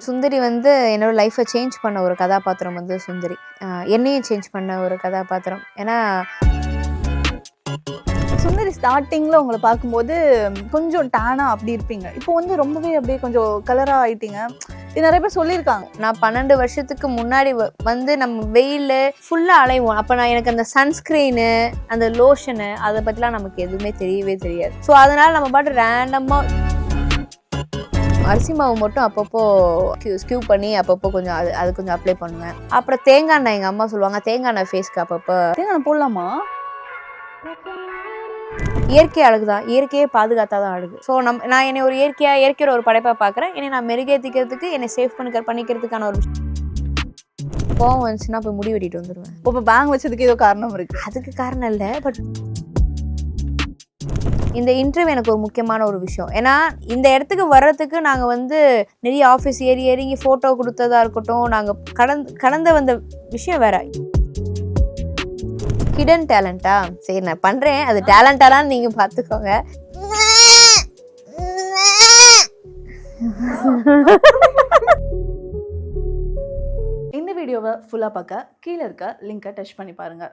சுந்தரி வந்து என்னோடய லைஃப்பை சேஞ்ச் பண்ண ஒரு கதாபாத்திரம் வந்து சுந்தரி. என்னையும் சேஞ்ச் பண்ண ஒரு கதாபாத்திரம். ஏன்னா சுந்தரி ஸ்டார்டிங்கில் உங்களை பார்க்கும்போது கொஞ்சம் டேனாக அப்படி இருப்பீங்க. இப்போ வந்து ரொம்பவே அப்படியே கொஞ்சம் கலராக ஆயிட்டீங்க. இது நிறைய பேர் சொல்லியிருக்காங்க. நான் பன்னெண்டு வருஷத்துக்கு முன்னாடி வந்து நம்ம வெயில் ஃபுல்லாக அலைவோம். அப்போ நான் எனக்கு அந்த சன்ஸ்க்ரீனு அந்த லோஷனு அதை பற்றிலாம் நமக்கு எதுவுமே தெரியவே தெரியாது. ஸோ அதனால் நம்ம பாட்டு ரேண்டமாக அரிசி மாவு மட்டும் அப்பப்போ ஸ்கியூ பண்ணி அப்பப்போ கொஞ்சம் அது அது கொஞ்சம் அப்ளை பண்ணுவேன். அப்புறம் தேங்காய் எண்ணெய் எங்கள் அம்மா சொல்லுவாங்க தேங்காய் எண்ணெய் ஃபேஸ்க்கு அப்பப்போ. தேங்காய் போடலாமா? இயற்கை அழகு தான் இயற்கையே பாதுகாத்தா தான் அழகு. ஸோ நம் நான் என்னை ஒரு இயற்கையாக இயற்கையோட ஒரு படைப்பாக பார்க்குறேன் என்னை நான் மெருகேற்றிக்கிறதுக்கு என்னை சேஃப் பண்ணிக்க பண்ணிக்கிறதுக்கான ஒரு. கோவம் வந்துச்சுன்னா போய் முடி வெட்டிட்டு வந்துடுவேன் இப்போ பேங்க் வச்சதுக்கு ஏதோ காரணம் இருக்கு. அதுக்கு காரணம் இல்லை பட் இந்த இன்டர்வியூ எனக்கு ஒரு முக்கியமான ஒரு விஷயம். ஏன்னா இந்த இடத்துக்கு வர்றதுக்கு நாங்கள் வந்து நிறைய ஆஃபீஸ் ஏறி ஏறி ஃபோட்டோ கொடுத்ததா இருக்கட்டும் நாங்கள் கடந்து கடந்து வந்த விஷயம் வேற. ஹிடன் டேலண்டா சரி நான் பண்ணுறேன் அது டேலண்டாலாம் நீங்கள் பார்த்துக்கோங்க இந்த வீடியோவை ஃபுல்லாக பார்க்க கீழே இருக்க லிங்கை டச் பண்ணி பாருங்கள்